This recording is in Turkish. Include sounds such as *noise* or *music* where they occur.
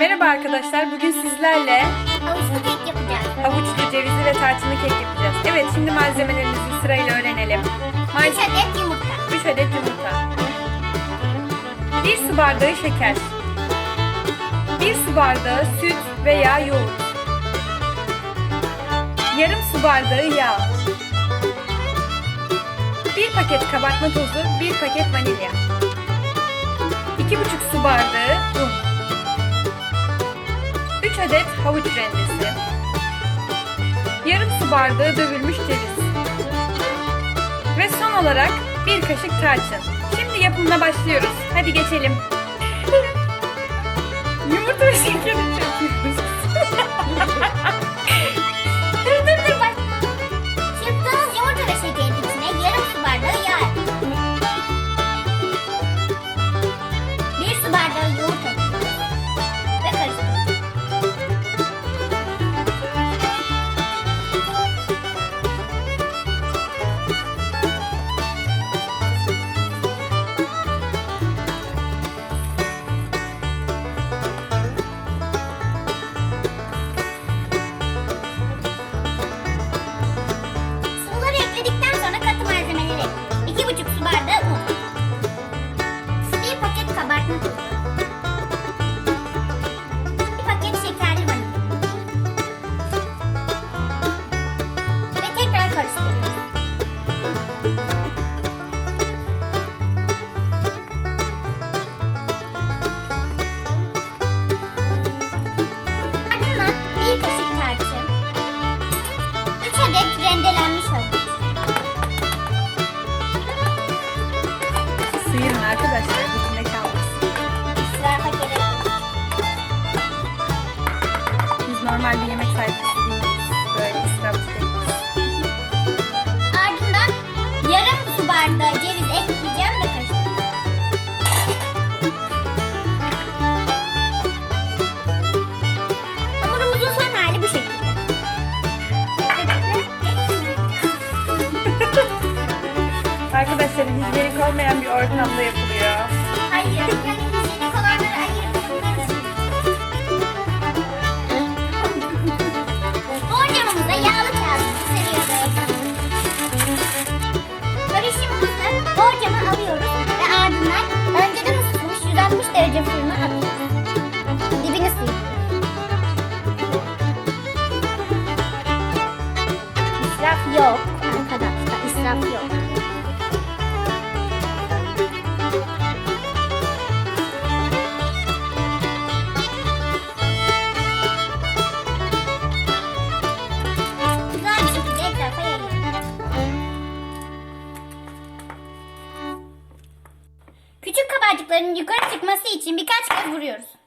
Merhaba arkadaşlar. Bugün sizlerle Havuçlu kek yapacağız. havuçlu, cevizli ve tarçınlı kek yapacağız. Evet, şimdi malzemelerimizi sırayla öğrenelim. 3 Malzeme adet yumurta. 3 adet yumurta. 1 su bardağı şeker. 1 su bardağı süt veya yoğurt. Yarım su bardağı yağ. 1 paket kabartma tozu, 1 paket vanilya. 2,5 su bardağı un. 3 adet havuç rendesi. Yarım su bardağı dövülmüş ceviz. Ve son olarak bir kaşık tarçın. Şimdi yapımına başlıyoruz. Hadi geçelim. *laughs* Yumurta adet rendelenmiş havuç. Sıyırın arkadaşlar. Bütünde kalmasın. İsrafa gerek yok. Biz normal bir yemek sayfası değiliz. Böyle israfçı değiliz. Ardından yarım su bardağı ceviz ekleyeceğim olmayan bir ortamda yapılıyor. Hayır, yani hijyenik olanları ayırıp bunları Borcamımıza yağlı kağıdımızı seriyoruz. Karışımımızı borcama alıyoruz ve ardından önceden ısıtılmış 160 derece fırına atıyoruz. Dibini sıyırıyoruz. İsraf yok arkadaşlar, israf yok. Kabarcıkların yukarı çıkması için birkaç kez vuruyoruz.